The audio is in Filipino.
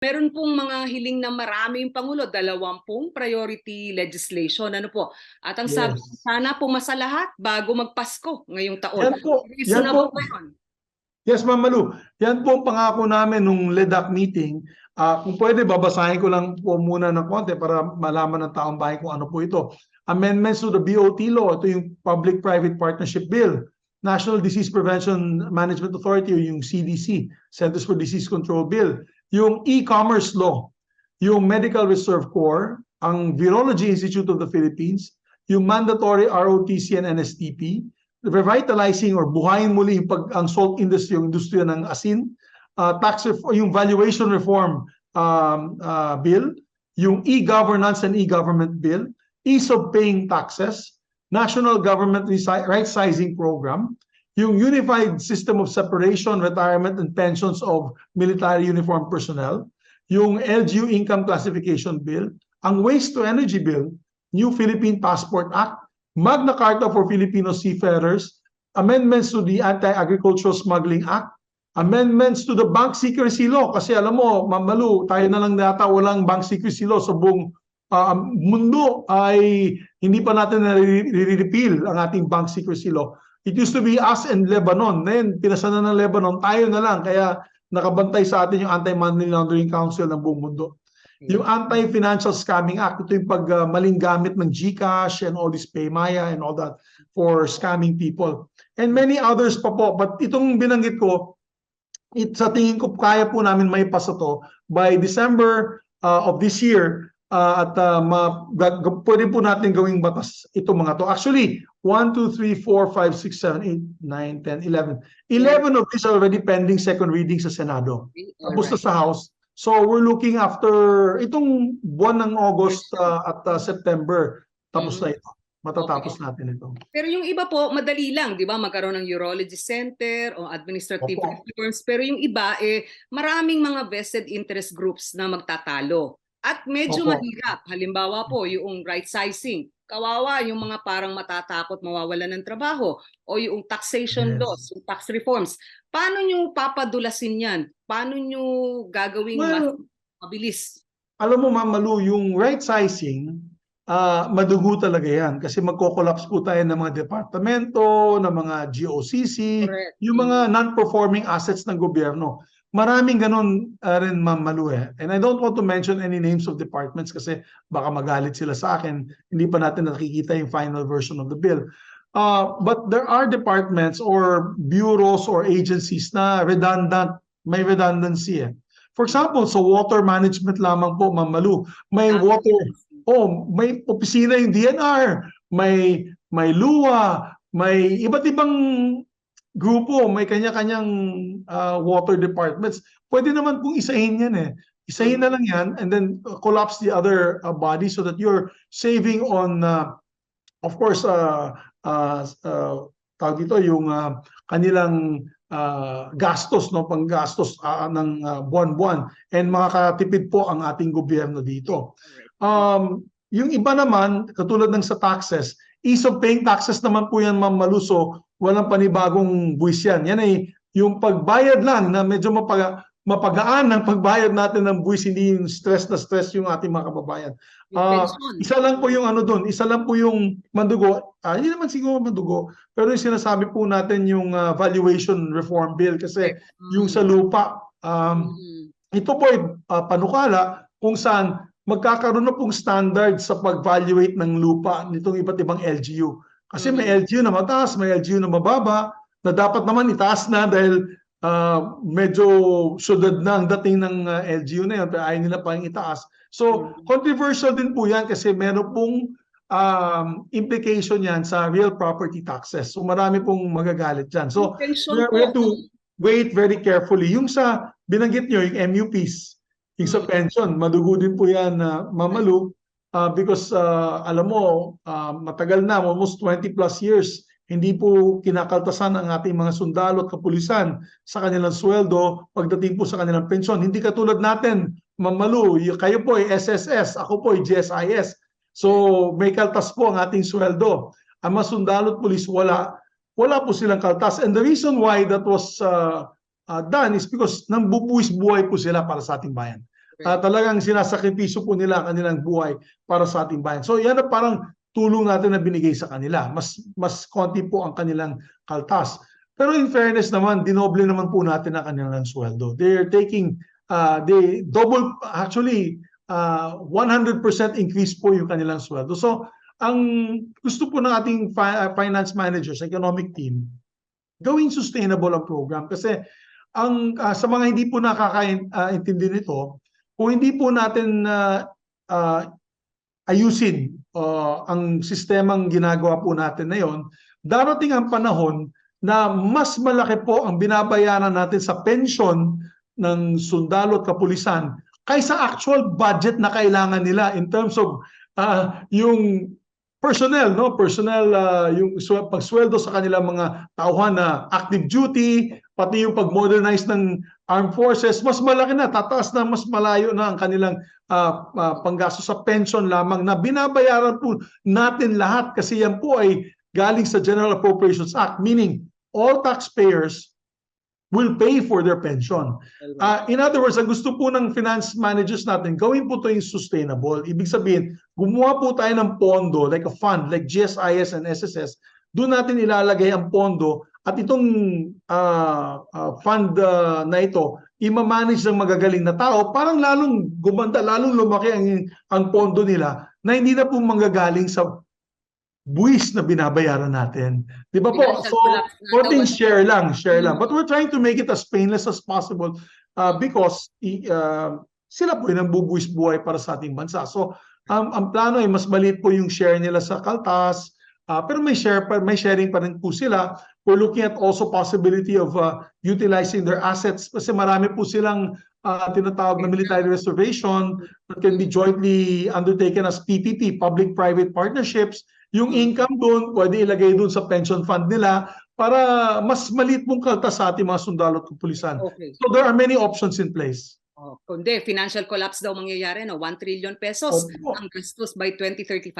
Meron pong mga hiling na marami yung Pangulo, dalawampung priority legislation. Ano po? At ang sabi, Yes. sana pumasa lahat bago magpasko ngayong taon. Yan po, yan po. yun? Yes, Ma'am Malu. Yan po ang pangako namin nung LEDAC meeting. Ah, kung pwede, babasahin ko lang po muna ng konti para malaman ng taong bahay kung ano po ito. Amendments to the BOT law. Ito yung Public-Private Partnership Bill. National Disease Prevention Management Authority o yung CDC, Centers for Disease Control Bill. Yung e-commerce law. Yung Medical Reserve Corps. Ang Virology Institute of the Philippines. Yung mandatory ROTC and NSTP revitalizing or buhayin muli yung pag ang salt industry, yung industriya ng asin, uh, tax yung valuation reform um, uh, bill, yung e-governance and e-government bill, ease of paying taxes, national government resi- right sizing program, yung unified system of separation, retirement and pensions of military uniform personnel, yung LGU income classification bill, ang waste to energy bill, new Philippine Passport Act, Magna Carta for Filipino seafarers, amendments to the Anti-Agricultural Smuggling Act, amendments to the Bank Secrecy Law. Kasi alam mo, Mamalu, tayo na lang data walang Bank Secrecy Law sa buong ah, mundo ay hindi pa natin nare-repeal ang ating Bank Secrecy Law. It used to be us and Lebanon. Then, pinasa na ng Lebanon, tayo na lang. Kaya nakabantay sa atin yung Anti-Money Laundering Council ng buong mundo. Yung Anti-Financial Scamming Act, ito yung pag uh, maling gamit ng GCash and all this Paymaya and all that for scamming people. And many others pa po. But itong binanggit ko, it, sa tingin ko kaya po namin may pasa to by December uh, of this year uh, at uh, ma, pwede po natin gawing batas itong mga to. Actually, 1, 2, 3, 4, 5, 6, 7, 8, 9, 10, 11. 11 of these are already pending second reading sa Senado. Okay, Tapos na sa House. So we're looking after itong buwan ng August uh, at uh, September. Tapos na ito. Matatapos natin ito. Pero yung iba po, madali lang, di ba? Magkaroon ng urology center o administrative Opo. reforms. Pero yung iba, eh, maraming mga vested interest groups na magtatalo. At medyo Opo. mahirap. Halimbawa po, yung right sizing. Kawawa yung mga parang matatakot mawawalan ng trabaho. O yung taxation Yes. laws, yung tax reforms. Paano nyo papadulasin yan? Paano nyo gagawing mas Well, mabilis? alam mo Ma'am Malu, yung right sizing, ah madugo talaga yan. Kasi magko-collapse po tayo ng mga departamento, ng mga GOCC, Correct. yung mga non-performing assets ng gobyerno. Maraming ganun ah, rin Ma'am Malu eh. And I don't want to mention any names of departments kasi baka magalit sila sa akin. Hindi pa natin nakikita yung final version of the bill. Uh, but there are departments or bureaus or agencies na redundant, may redundancy eh. For example, sa water management lamang po, Ma'am Malu, may water, oh, may opisina yung DNR, may may luwa, may iba't ibang grupo, may kanya-kanyang ah, water departments. Pwede naman pong isahin yan eh. Isahin na lang yan and then uh, collapse the other uh, bodies so that you're saving on uh, of course uh, uh, uh, tawag dito yung uh, kanilang uh, gastos no panggastos uh, ng uh, buwan-buwan and makakatipid po ang ating gobyerno dito. Um, yung iba naman, katulad ng sa taxes, ease of paying taxes naman po yan, Ma'am Maluso, walang panibagong buwis yan. Yan ay yung pagbayad lang na medyo mapaga, mapagaan ng pagbayad natin ng buwis, hindi yung stress na stress yung ating mga kababayan. Pensyon. Isa lang po yung ano doon, isa lang po yung mandugo. Ah, hindi naman siguro mandugo, pero yung sinasabi po natin yung ah, valuation reform bill kasi yung sa lupa, um, Mm. ito po ay ah, panukala kung saan magkakaroon na pong standard sa pag-valuate ng lupa nitong iba't ibang LGU. Kasi may LGU na mataas, may LGU na mababa, na dapat naman itaas na dahil ah, medyo syudad na ang dating ng ah, LGU na yun, pero ayaw nila pa yung itaas. So, controversial din po yan kasi meron pong um, implication yan sa real property taxes. So, marami pong magagalit dyan. So, we have to wait very carefully. Yung sa binanggit nyo, yung MUPs, yung sa Mm. pension, madugo din po yan na mamalu ah, because ah, alam mo, ah, matagal na, almost 20 plus years, hindi po kinakaltasan ang ating mga sundalo at kapulisan sa kanilang sweldo pagdating po sa kanilang pensyon. Hindi katulad natin, mamalu, kayo po ay SSS, ako po ay GSIS. So may kaltas po ang ating sweldo. Ang mga sundalo at pulis wala wala po silang kaltas. And the reason why that was uh, uh, done is because nang bubuwis buhay po sila para sa ating bayan. Ah, talagang sinasakripisyo po nila ang kanilang buhay para sa ating bayan. So yan ang parang tulong natin na binigay sa kanila. Mas mas konti po ang kanilang kaltas. Pero in fairness naman, dinoble naman po natin ang kanilang sweldo. They're taking uh, they double actually uh, 100% increase po yung kanilang sweldo. So ang gusto po ng ating fi- uh, finance managers, economic team, gawing sustainable ang program kasi ang ah, sa mga hindi po nakakaintindi nito, kung hindi po natin ah, ah, ayusin ah, ang sistemang ginagawa po natin na yon, darating ang panahon na mas malaki po ang binabayaran natin sa pension ng sundalo at kapulisan kaysa actual budget na kailangan nila in terms of ah, yung personnel no? Personnel ah, yung swe- pagsweldo sa kanilang mga tauhan na active duty pati yung pag-modernize ng armed forces mas malaki na tataas na mas malayo na ang kanilang ah, ah, panggasto sa pension lamang na binabayaran po natin lahat kasi yan po ay galing sa General Appropriations Act meaning all taxpayers will pay for their pension. Ah, in other words, ang gusto po ng finance managers natin, gawin po ito yung sustainable. Ibig sabihin, gumawa po tayo ng pondo, like a fund, like GSIS and SSS, doon natin ilalagay ang pondo at itong ah, ah, fund ah, na ito, ima-manage ng magagaling na tao, parang lalong gumanda, lalong lumaki ang, ang pondo nila na hindi na po manggagaling sa buwis na binabayaran natin. Di ba po? So, konting share lang, share lang. Mm. But we're trying to make it as painless as possible uh, because uh, sila po yung nagbubuwis buhay para sa ating bansa. So, um, ang plano ay mas maliit po yung share nila sa Kaltas, uh, pero may share pa, may sharing pa rin po sila. We're looking at also possibility of uh, utilizing their assets kasi marami po silang uh, tinatawag na military reservation that can be jointly undertaken as PPP, public-private partnerships. Yung income doon, pwede ilagay doon sa pension fund nila para mas maliit mong kaltas sa ating mga sundalo at kapulisan. Okay. So there are many options in place. Oh, kundi financial collapse daw mangyayari no 1 trillion pesos Opo. ang gastos by 2035